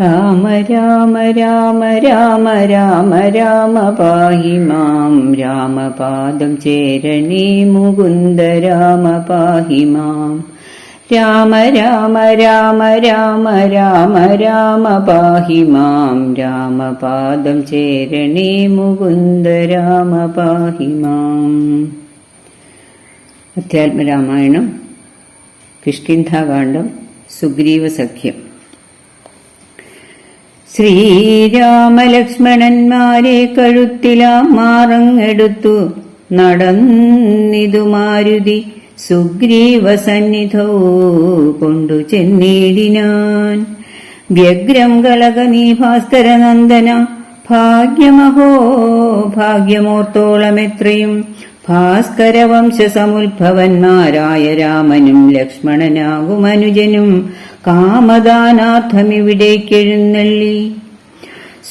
രാമ രാമ രാമ രാമ രാമ രാമ പാഹി മാം. രാമപാദം ചേരണേ മുകുന്ദ രാമ പാഹി മാം. രാമ രാമ രാമ രാമ രാമ രാമ പാഹി മാം. രാമപാദം ചേരണേ മുകുന്ദ രാമ പാഹി മാം. അധ്യാത്മരാമായണം കിഷ്കിന്ധാകാന്ഡം സുഗ്രീവ ശ്രീരാമലക്ഷ്മണന്മാരെ കഴുത്തിലാമാറങ്ങെടുത്തു നടന്നിതു മാരുതി സുഗ്രീവസന്നിധോ കൊണ്ടു ചെന്നിടിനാൻ. വ്യഗ്രം കളകനീ ഭാസ്കരനന്ദന ഭാഗ്യമഹോ ഭാഗ്യമോർത്തോളമെത്രയും. ഭാസ്കരവംശസമുദ്ഭവന്മാരായ രാമനും ലക്ഷ്മണനാകും അനുജനും കാമദാനാർത്ഥമിവിടേക്കെഴുന്നള്ളി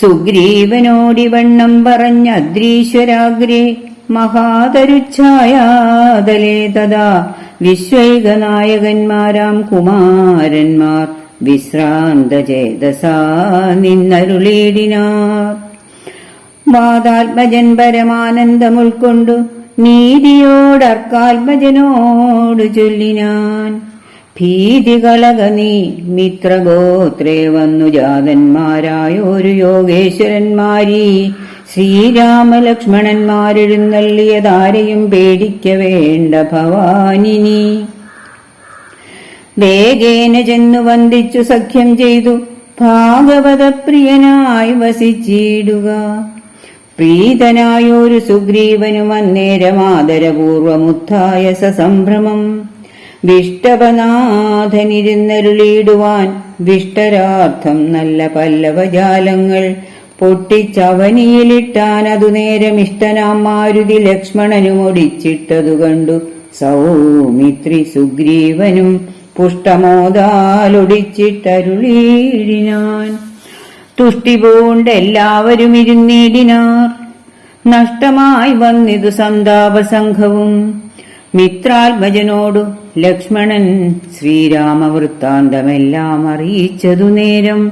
സുഗ്രീവനോടിവണ്ണം പറഞ്ഞ അദ്രീശ്വരാഗ്രേ മഹാതരുച്ഛായാതലേ തഥാ വിശ്വൈകനായകന്മാരാം കുമാരന്മാർ വിശ്രാന്തചേതസാ നിന്നരുളീടിനാർ. വാദാത്മജൻ പരമാനന്ദമുൾക്കൊണ്ടു നീതിയോടർക്കാത്മജനോട് ചൊല്ലിനാൻ. ഭീതി കളക നീ മിത്രഗോത്രേ വന്നു ജാതന്മാരായൊരു യോഗേശ്വരന്മാരീ. ശ്രീരാമലക്ഷ്മണന്മാരെഴുന്നള്ളിയതാരെയും പേടിക്ക വേണ്ട ഭവാനിനി. വേഗേന ചെന്നു വന്ദിച്ചു സഖ്യം ചെയ്തു. ഭാഗവതപ്രിയനായി വസിച്ചിടുക. പ്രീതനായൊരു സുഗ്രീവനും അന്നേരമാദരപൂർവമുത്ഥായ സസംഭ്രമം വിഷ്ടപനാഥനിരുന്നരുളിയിടുവാൻ വിഷ്ടരാർത്ഥം നല്ല പല്ലവജാലങ്ങൾ പൊട്ടിച്ചവനിയിലിട്ടാൻ അതു നേരം ഇഷ്ടനാം മാരുതി ലക്ഷ്മണനും ഒടിച്ചിട്ടതു കണ്ടു. സൗമിത്രി സുഗ്രീവനും പുഷ്ടമോദാലൊടിച്ചിട്ടരുളീടിനാൻ തുഷ്ടി പൂണ്ട് എല്ലാവരും ഇരുന്നിടിനാർ. നഷ്ടമായി വന്നിതു സന്താപസംഘവും. മിത്രാത്മജനോടു ലക്ഷ്മണൻ ശ്രീരാമവൃത്താന്തമെല്ലാം അറിയിച്ചതു നേരം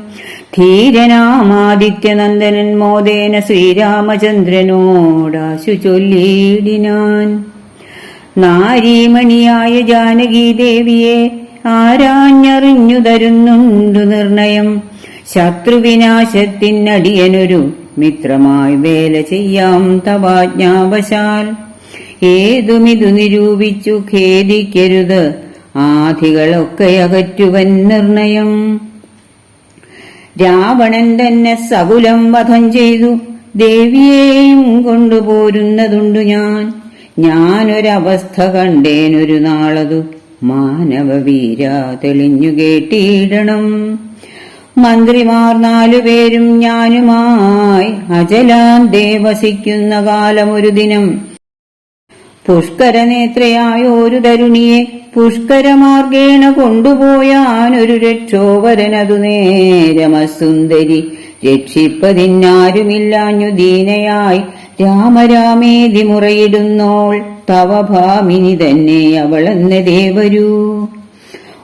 ധീരനാമാദിത്യനന്ദനൻ മോദേന ശ്രീരാമചന്ദ്രനോടാശു ചൊല്ലിയിടിനാൻ. നാരീമണിയായ ജാനകീദേവിയെ ആരാഞ്ഞറിഞ്ഞു തരുന്നുണ്ടു നിർണയം. ശത്രുവിനാശത്തിനടിയനൊരു മിത്രമായി വേല ചെയ്യാം തവാജ്ഞാവശാൽ ഏതുമിതു നിരൂപിച്ചു ഖേദിക്കരുത്. ആധികളൊക്കെ അകറ്റുവൻ നിർണയം. രാവണൻ തന്നെ സകുലം വധം ചെയ്തു. ദേവിയെയും കൊണ്ടുപോരുന്നതുണ്ടു ഞാൻ. ഞാനൊരവസ്ഥ കണ്ടേനൊരു നാളതു. മാനവവീര തെളിഞ്ഞു കേട്ടിയിടണം മന്ത്രിമാർ നാലുപേരും ഞാനുമായി. അജലാന്തേ വസിക്കുന്ന കാലമൊരു ദിനം. പുഷ്കരനേത്രയായ ഒരു തരുണിയെ പുഷ്കരമാർഗേണ കൊണ്ടുപോയാനൊരു രക്ഷോവരനതു നേരമസുന്ദരി രക്ഷിപ്പതിന്നാരുമില്ലാഞ്ഞു ദീനയായി രാമരാമേതി മുറയിടുന്നോൾ തവ ഭാമിനി തന്നെ അവളെന്ന ദേവരൂ.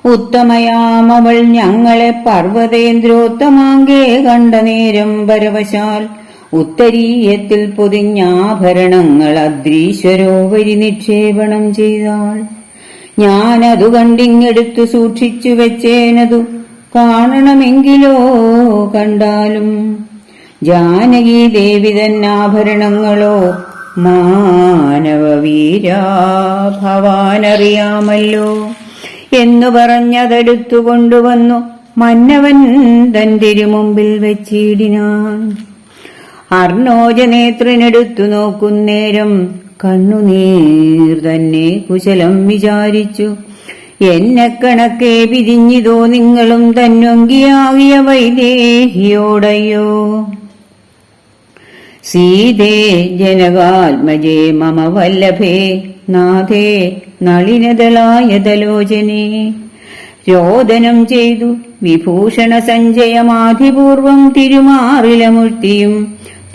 ഉത്തമയാമവൾ ഞങ്ങളെ പർവതേന്ദ്രോത്തമാങ്കേ കണ്ട നേരം പരവശാൽ ഉത്തരീയത്തിൽ പൊതിഞ്ഞാഭരണങ്ങൾ അദ്രീശ്വരോപരി നിക്ഷേപണം ചെയ്താൾ. ഞാനതു കണ്ടിങ്ങെടുത്തു സൂക്ഷിച്ചു വെച്ചേനതു കാണണമെങ്കിലോ കണ്ടാലും. ജാനകി ദേവി തന്നാഭരണങ്ങളോ മാനവവീരാ ഭവാനറിയാമല്ലോ എന്നു പറഞ്ഞതെടുത്തു കൊണ്ടുവന്നു മന്നവൻ തൻ തിരുമുമ്പിൽ വെച്ചിടിനാൻ. അർണോജനേത്രനെടുത്തു നോക്കുന്നേരം കണ്ണുനീർ തന്നെ കുശലം വിചാരിച്ചു. എന്നെ കണക്കെ പിരിഞ്ഞിതോ നിങ്ങളും തന്നൊങ്കിയാകിയ വൈദേഹിയോടയോ? സീതേ ജനകാത്മജേ മമ വല്ലഭേ നാഥേ നളിനദളായതലോചനേ രോദനം ചെയ്തു വിഭൂഷണ സഞ്ജയമാധിപൂർവം തിരുമാറിലമുഴ്ത്തിയും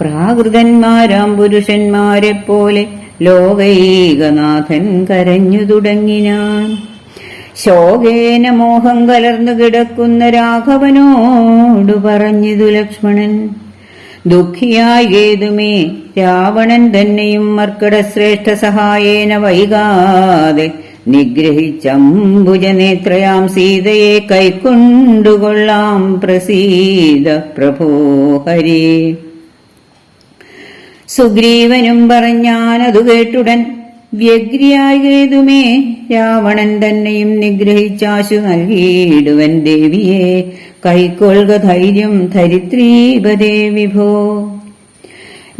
പ്രാകൃതന്മാരാം പുരുഷന്മാരെ പോലെ ലോകൈകനാഥൻ കരഞ്ഞു തുടങ്ങിനാൻ. ശോകേന മോഹം കലർന്നു കിടക്കുന്ന രാഘവനോടു പറഞ്ഞിതു ലക്ഷ്മണൻ ദുഃഖിയായി ഏതുമേ രാവണൻ തന്നെയും മർക്കടശ്രേഷ്ഠ സഹായേന വൈകാതെ നിഗ്രഹിച്ചംബുജനേത്രയാം സീതയെ കൈക്കൊണ്ടുകൊള്ളാം പ്രസീത പ്രഭോ ഹരേ. സുഗ്രീവനും പറഞ്ഞാനതു കേട്ടുടൻ. വ്യഗ്രിയായതുമേ രാവണൻ തന്നെയും നിഗ്രഹിച്ചാശു നൽകിയിടുവൻ ദേവിയെ. കൈക്കൊള്ളുക ധൈര്യം ധരിത്രീപദേ വിഭോ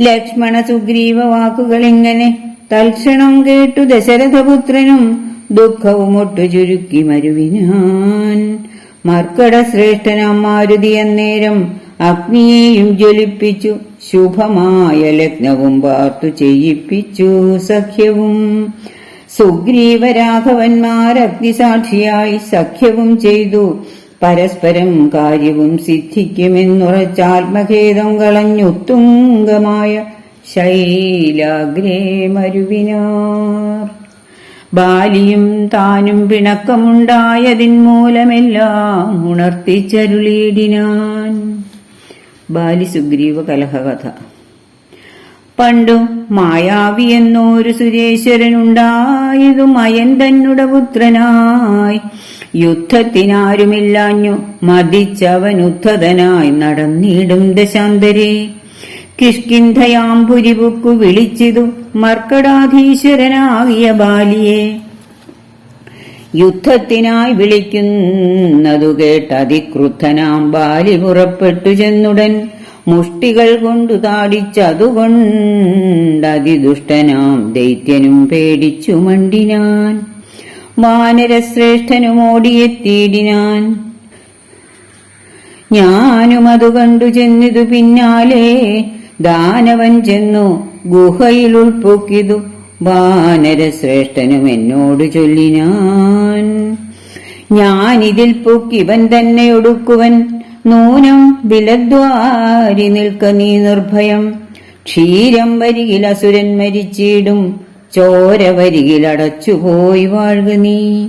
ലക്ഷ്മണ സുഗ്രീവ വാക്കുകൾ ഇങ്ങനെ. തൽക്ഷണം കേട്ടു ദശരഥപുത്രനും ദുഃഖവും ഒട്ടു ചുരുക്കി മരുവിനാൻ. മർക്കട ശ്രേഷ്ഠനാം മാരുതി അന്നേരം അഗ്നിയെയും ജ്വലിപ്പിച്ചു. ശുഭമായ ലഗ്നവും പാർത്തു ചെയ്യിപ്പിച്ചു സഖ്യവും. സുഗ്രീവരാഘവന്മാർ അഗ്നിസാക്ഷിയായി സഖ്യവും ചെയ്തു. പരസ്പരം കാര്യവും സിദ്ധിക്കുമെന്നുറച്ചാത്മഖേദം കളഞ്ഞുത്തുംഗമായ ശൈലാഗ്രേ മരുവിനാർ ബാലിയും താനും പിണക്കമുണ്ടായതിൻ മൂലമെല്ലാം ഉണർത്തിച്ചരുളിയിടിനാൻ. ബാലി സുഗ്രീവ കലഹകഥ പണ്ടു മായാവി എന്നൊരു സുരേശ്വരനുണ്ടായതു മയൻ തന്നുട പുത്രനായി. യുദ്ധത്തിനാരുമില്ലാഞ്ഞു മതിച്ചവൻ ഉദ്ധതനായി നടന്നിടും ദശാന്തരെ. കിഷ്കിന്ധയാംപുരിപുക്കു വിളിച്ചിതു മർക്കടാധീശ്വരനാകിയ ബാലിയെ. യുദ്ധത്തിനായി വിളിക്കുന്നതു കേട്ടതിക്രുദ്ധനാം ബാലി പുറപ്പെട്ടു ചെന്നുടൻ. മുഷ്ടികൾ കൊണ്ടു താടിച്ചതുകൊണ്ടതിദുഷ്ടനാം ദൈത്യനും പേടിച്ചു മണ്ടിനാൻ. വാനരശ്രേഷ്ഠനും ഓടിയെത്തിയിടിനാൻ. ഞാനും അതു കണ്ടു ചെന്നിതു പിന്നാലെ ദാനവൻ ചെന്നു ഗുഹയിൽ ഉൾപ്പൊക്കിതു വാനരശ്രേഷ്ഠനും എന്നോട് ചൊല്ലിനാൻ. ഞാനിതിൽ പൊക്കിവൻ തന്നെ ഒടുക്കുവൻ. നൂനം വിലദ്വാരി നിൽക്ക നീ നിർഭയം. ക്ഷീരം വരികിൽ അസുരൻ മരിച്ചിടും. ചോര വരികിൽ അടച്ചുപോയി വാഴുക നീ.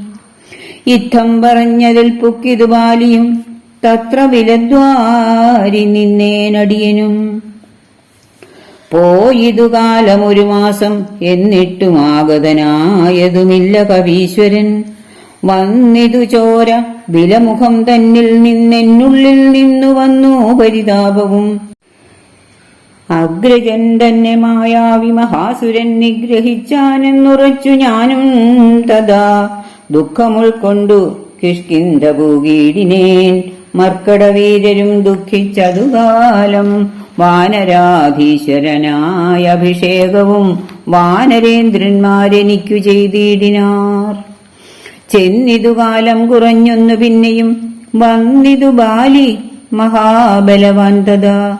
യുദ്ധം പറഞ്ഞതിൽ പൊക്കിതു ബാലിയും തത്ര വിലദ്വാരി നിന്നേനടിയനും. പോയിതു കാലം ഒരു മാസം എന്നിട്ടും ആഗതനായതുമില്ല കവീശ്വരൻ. വന്നിതു ചോര വിലമുഖം തന്നിൽ നിന്നെന്നുള്ളിൽ നിന്നു വന്നു പരിതാപവും. അഗ്രജൻ തന്നെ മായാവി മഹാസുരൻ നിഗ്രഹിച്ചാനെന്നുറച്ചു ഞാനും തഥാ ദുഃഖമുൾക്കൊണ്ടു കിഷ്കിന്ധഭൂകീടിനേൻ മർക്കടവീരരും ദുഃഖിച്ചതുകാലം വാനരാധീശ്വരനായ അഭിഷേകവും വാനരേന്ദ്രന്മാരെനിക്കു ചെയ്തിടിനാർ. ചെന്നിതുകാലം കുറഞ്ഞൊന്നു പിന്നെയും വന്നിതു ബാലി മഹാബലവാന്തത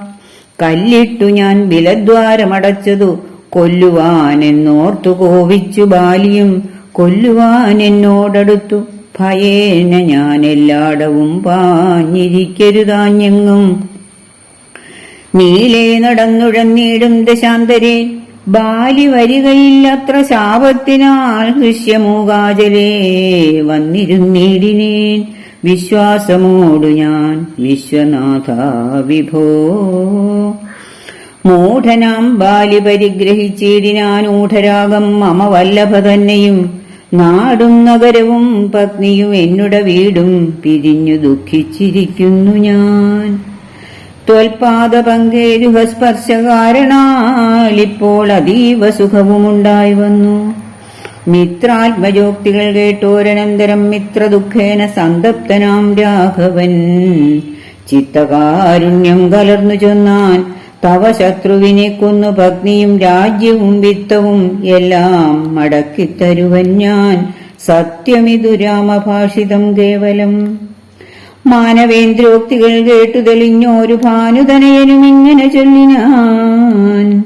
കല്ലിട്ടു ഞാൻ ബിലദ്വാരമടച്ചതു കൊല്ലുവാൻ എന്നോർത്തു കോപിച്ചു ബാലിയും കൊല്ലുവാൻ എന്നോടടുത്തു ഭയേന ഞാൻ എല്ലാടവും പാഞ്ഞിരിക്കരുതാഞ്ഞെങ്ങും നീലേ നടന്നുഴന്നീടും ദശാന്തരെ. ബാലി വരികയില്ലത്ര ശാപത്തിനാൽ ഹൃഷ്യമൂകാചലേ വന്നിരുന്നീടിനേൻ. വിശ്വാസമോടു ഞാൻ വിശ്വനാഥ വിഭോ. മൂഢനാം ബാലി പരിഗ്രഹിച്ചിടിനാൻ ഊഢരാഗം മമ വല്ലഭ തന്നെയും. നാടും നഗരവും പത്നിയും എന്നുടെ വീടും പിരിഞ്ഞു ദുഃഖിച്ചിരിക്കുന്നു ഞാൻ. ത്വൽപാദ പങ്കേരുഹ സ്പർശ കാരണാലിപ്പോൾ അതീവ സുഖവുമുണ്ടായി വന്നു. മിത്രാത്മജോക്തികൾ കേട്ടോരനന്തരം മിത്രദുഃഖേന സന്തപ്തനാം രാഘവൻ. ചിത്തകാരുണ്യം കലർന്നു ചെന്നാൻ തവ ശത്രുവിനെ കൊന്നു പത്നിയും രാജ്യവും വിത്തവും എല്ലാം മടക്കിത്തരുവൻ ഞാൻ. സത്യമിതു രാമഭാഷിതം കേവലം മാനവേന്ദ്രോക്തികൾ കേട്ടു തെളിഞ്ഞോരു ഭാനുതനയനും ഇങ്ങനെ ചൊല്ലിനാൻ.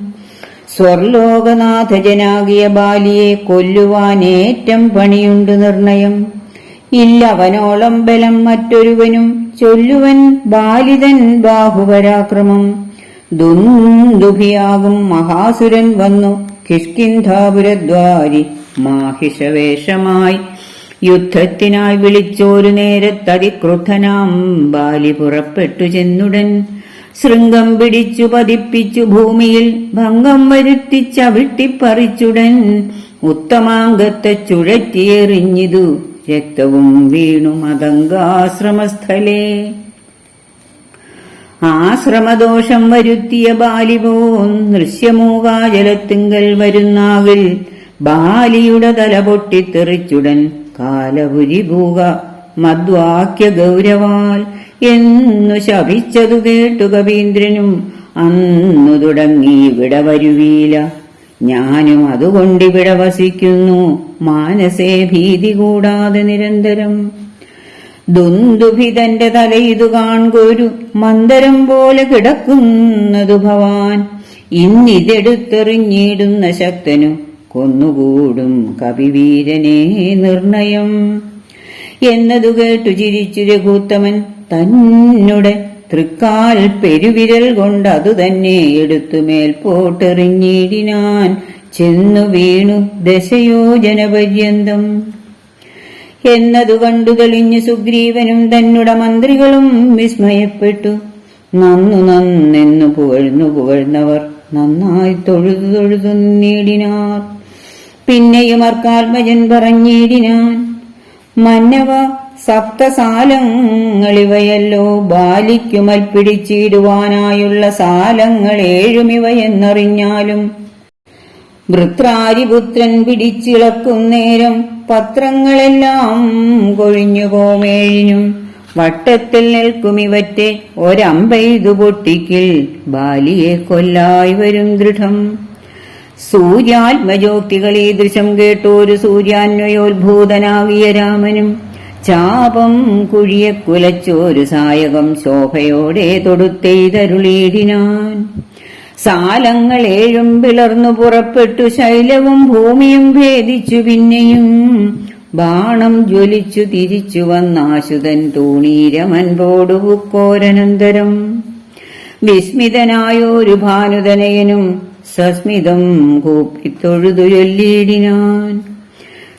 സ്വർലോകനാഥജനാകിയ ബാലിയെ കൊല്ലുവാൻ ഏറ്റം പണിയുണ്ട് നിർണയം. ഇല്ലവനോളം ബലം മറ്റൊരുവനും ചൊല്ലുവൻ ബാലിതൻ ബാഹുപരാക്രമം ദുന്ദുഭിയാകും മഹാസുരൻ വന്നു കിഷ്കിന്ധാപുരദ്വാരി. മാഹിഷവേഷമായി യുദ്ധത്തിനായി വിളിച്ചോരു നേരത്തതിക്രുദ്ധനാം ബാലി പുറപ്പെട്ടു ചെന്നുടൻ. ശൃംഗം പിടിച്ചു പതിപ്പിച്ചു ഭൂമിയിൽ ഭംഗം വരുത്തിച്ചവിട്ടിപ്പറിച്ചുടൻ ഉത്തമാംഗത്തെ ചുഴറ്റിയെറിഞ്ഞിതു രക്തവും വീണു മതങ്കാശ്രമസ്ഥലേ ആശ്രമദോഷം വരുത്തിയ ബാലിവോ നൃശ്യമൂകാജലത്തിങ്കൽ വരുന്നാവിൽ ബാലിയുടെ തല പൊട്ടിത്തെറിച്ചുടൻ. കാലപുരിഭൂക മദ്വാക്യ ഗൗരവാൽ എന്നു ശപിച്ചതു കേട്ടു കവീന്ദ്രനും അന്നു തുടങ്ങി ഇവിടെ വരുവീല. ഞാനും അതുകൊണ്ടിവിടെ വസിക്കുന്നു മാനസേ ഭീതി കൂടാതെ നിരന്തരം. ദുന്ദുഭിതന്റെ തലയിതു കാൺകൊരു മന്ദരം പോലെ കിടക്കുന്നതു ഭവാൻ. ഇന്നിതെടുത്തെറിഞ്ഞിടുന്ന ശക്തനു കൊന്നുകൂടും കവിവീരനെ നിർണയം. എന്നതു കേട്ടു ചിരിച്ചു രഘൂത്തമൻ തന്നുടെ തൃക്കാൽ പെരുവിരൽ കൊണ്ട് അതു തന്നെ എടുത്തു മേൽപോട്ടെറിഞ്ഞിടിനാൻ ചെന്നു വീണു ദശയോജന പര്യന്തം. എന്നതു കണ്ടു തെളിഞ്ഞു സുഗ്രീവനും തന്നുട മന്ത്രികളും വിസ്മയപ്പെട്ടു. നന്നു നന്നെന്നു പുകഴ്ന്നു പുകഴ്ന്നവർ നന്നായി തൊഴുതു തൊഴുതു നേടിനാർ. പിന്നെയും അർക്കാത്മജൻ പറഞ്ഞിടിനാൻ. മന്നവ സപ്തസാലങ്ങളിവയല്ലോ ബാലിക്കുമൽ പിടിച്ചിടുവാനായുള്ള സാലങ്ങൾ ഏഴുമിവയെന്നറിഞ്ഞാലും വൃത്രാരിപുത്രൻ പിടിച്ചിളക്കും നേരം പത്രങ്ങളെല്ലാം കൊഴിഞ്ഞു പോമേഴിനും വട്ടത്തിൽ നിൽക്കും ഇവറ്റെ ഒരമ്പെയ്തു പൊട്ടിക്കിൽ ബാലിയെ കൊല്ലായി വരും ദൃഢം. സൂര്യാത്മജോക്തികൾ ഈ ദൃശം കേട്ടോരു സൂര്യാന്വയോത്ഭൂതനാകിയ രാമനും ചാപം കുഴിയെ കുലച്ചോരു സായകം ശോഭയോടെ തൊടുത്തെയ്തരുളീടിനാൻ. സാലങ്ങൾ ഏഴും പിളർന്നു പുറപ്പെട്ടു ശൈലവും ഭൂമിയും ഭേദിച്ചു പിന്നെയും ബാണം ജ്വലിച്ചു തിരിച്ചു വന്നാശുതൻ തൂണീരമൻപോടു പോടുവുക്കോരനന്തരം. വിസ്മിതനായോരു ഭാനുതനയനും സസ്മിതം കൂപ്പിത്തൊഴുതു ചൊല്ലിയിടിനാൻ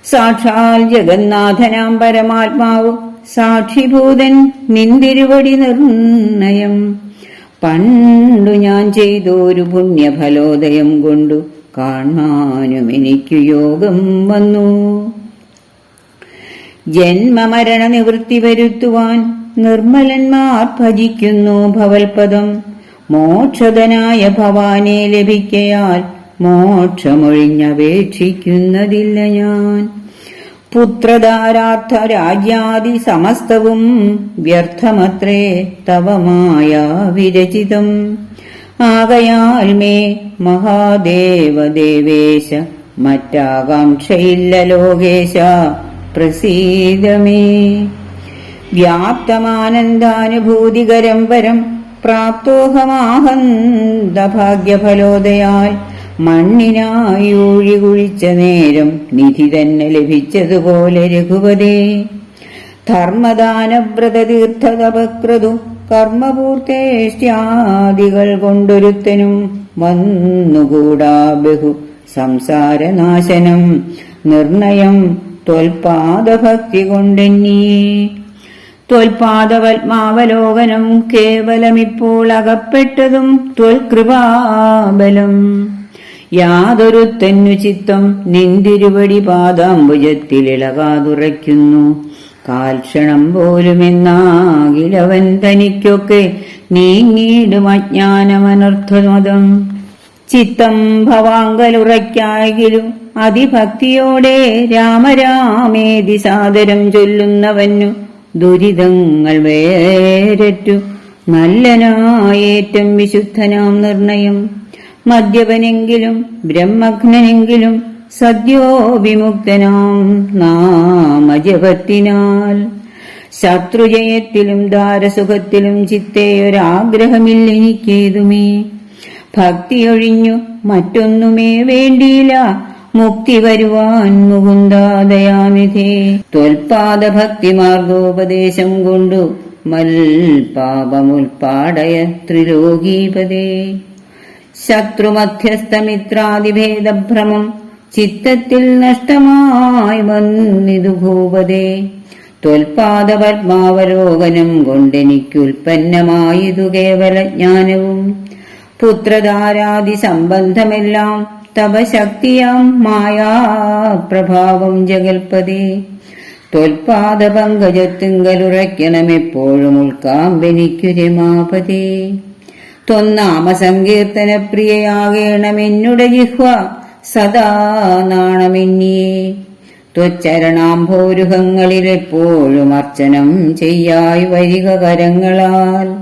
സാക്ഷാൽ ജഗന്നാഥനാം പരമാത്മാവ് സാക്ഷിഭൂതൻ നിന്തിരുവടി നിർണയം. പണ്ടു ഞാൻ ചെയ്തോരു പുണ്യഫലോദയം കൊണ്ടു കാണാനും എനിക്കു യോഗം വന്നു. ജന്മമരണ നിവൃത്തി വരുത്തുവാൻ നിർമ്മലന്മാർ ഭജിക്കുന്നു ഭവൽപദം. മോക്ഷതനായ ഭവാനെ ലഭിക്കയാൽ മോക്ഷമൊഴിഞ്ഞപേക്ഷിക്കുന്നതില്ല ഞാൻ. പുത്രധാരാർത്ഥ രാജ്യാദി സമസ്തവും വ്യർത്ഥമത്രേ തവമായ വിരചിതം. ആകയാൽ മേ മഹാദേവദേവേശ മറ്റാകാംക്ഷയില്ല ലോകേശ പ്രസീതമേ. വ്യാപ്തമാനന്ദാനുഭൂതികരം പരം പ്രാപ്തോഹമാഹന്ത ഭാഗ്യഫലോദയാൽ ഊഴി കുഴിച്ച നേരം നിധി തന്നെ ലഭിച്ചതുപോലെ രഘുപതേ. ധർമ്മദാനവ്രതതീർത്ഥതപക്രതു കർമ്മപൂർത്തേഷ്ട്യാദികൾ കൊണ്ടൊരുത്തനും വന്നുകൂടാ ബഹു സംസാരനാശനം. നിർണയം ത്വൽപാദഭക്തി കൊണ്ടെന്നിയേ ത്വൽപാദപത്മാവലോകനം കേവലമിപ്പോൾ അകപ്പെട്ടതും ത്വൽകൃപാബലം യാതൊരുത്തന്നു ചിത്തം നിന്തിരുവടി പാദാംബുജത്തിലിളകാതുറയ്ക്കുന്നു കാൽക്ഷണം പോലുമെന്നാകിലവൻ തനിക്കൊക്കെ നീങ്ങിയിടും അജ്ഞാനമനർത്ഥമതം. ചിത്തം ഭവാങ്കലുറയ്ക്കായകിലും അതിഭക്തിയോടെ രാമരാമേതി സാദരം ചൊല്ലുന്നവന്നു ദുരിതങ്ങൾ വേരറ്റു നല്ലനായേറ്റം വിശുദ്ധനാം നിർണയം. മദ്യപനെങ്കിലും ബ്രഹ്മഘ്നെങ്കിലും സദ്യോ വിമുക്തനാം നാമജപത്തിനാൽ. ശത്രുജയത്തിലും ദാരസുഖത്തിലും ചിത്തേയൊരാഗ്രഹമില്ല എനിക്കേതുമേ. ഭക്തിയൊഴിഞ്ഞു മറ്റൊന്നുമേ വേണ്ടിയില്ല. മുക്തി വരുവാൻ മുകുന്ദാദയാനിധി ത്വൽപാദ ഭക്തി മാർഗോപദേശം കൊണ്ടു മൽപാപമുൽപാടയ ത്രിലോകീപതേ. ശത്രുമധ്യസ്ഥമിത്രാദിഭേദഭ്രമം ചിത്തത്തിൽ നഷ്ടമായി വന്നിതു ഭൂപതേ. ത്വൽപാദപത്മാവലോകനം കൊണ്ടെനിക്കുൽപ്പന്നമായതു കേവല ജ്ഞാനവും പുത്രധാരാദി സംബന്ധമെല്ലാം തപശക്തിയാം മായാപ്രഭാവം ജഗൽപതേ. ത്വൽപാദപങ്കജത്തിങ്കലുറയ്ക്കണമെപ്പോഴും ഉൾക്കാമ്പെനിക്കു രമാപതേ. തൊന്നാമ സങ്കീർത്തന പ്രിയയാകേണമെന്നുടെ ജിഹ്വ സദാ നാണമെന്നിയേ ത്വച്ചരണാംഭോരുഹങ്ങളിലെപ്പോഴും അർച്ചനം ചെയ്യായി വരിക കരങ്ങളാൽ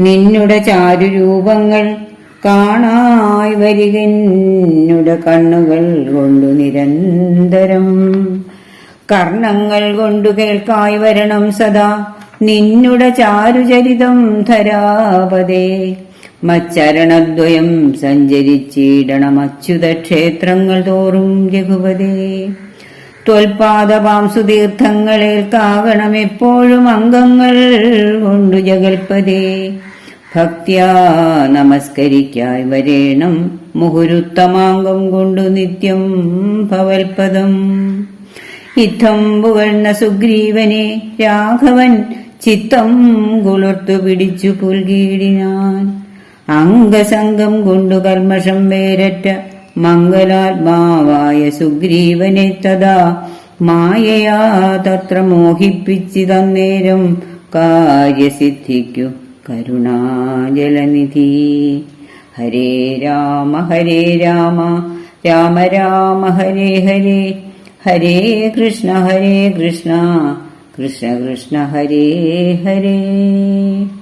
നിന്നുടെ ചാരുരൂപങ്ങൾ കാണായി വരികന്നുടെ കണ്ണുകൾ കൊണ്ടു നിരന്തരം. കർണങ്ങൾ കൊണ്ടു കേൾക്കായി വരണം സദാ. നിന്നുടെ ചാരുചരിതം ധരാപതേ. മച്ചരണദ്വയം സഞ്ചരിച്ചിടണം അച്യുത ക്ഷേത്രങ്ങൾ തോറും രഘുപതേ. ത്വൽപാദപാംസു തീർത്ഥങ്ങളേൽക്കാകണം എപ്പോഴും അംഗങ്ങൾ കൊണ്ടു ജഗൽപതേ. ഭക്ത്യാ നമസ്കരിക്കായി വരേണം മുഹുരുത്തമാംഗം കൊണ്ടു നിത്യം ഭവൽപദം. ഇത്തം പുകഴ്ന്ന സുഗ്രീവനെ രാഘവൻ ചിത്തം കുളിർത്തു പിടിച്ചു പുൽകീടിനാൻ. അംഗസംഗം കൊണ്ടു കർമ്മഷം വേരറ്റ മംഗലാത്മാവായ സുഗ്രീവനെ തഥാ മായയാ തത്ര മോഹിപ്പിച്ചിതന്നേരം കാര്യസിദ്ധിക്കു കരുണാജലനിധി. ഹരേ രാമ ഹരേ രാമ രാമ രാമ ഹരേ ഹരേ. ഹരേ കൃഷ്ണ ഹരേ കൃഷ്ണ കൃഷ്ണ കൃഷ്ണ ഹരേ ഹരേ.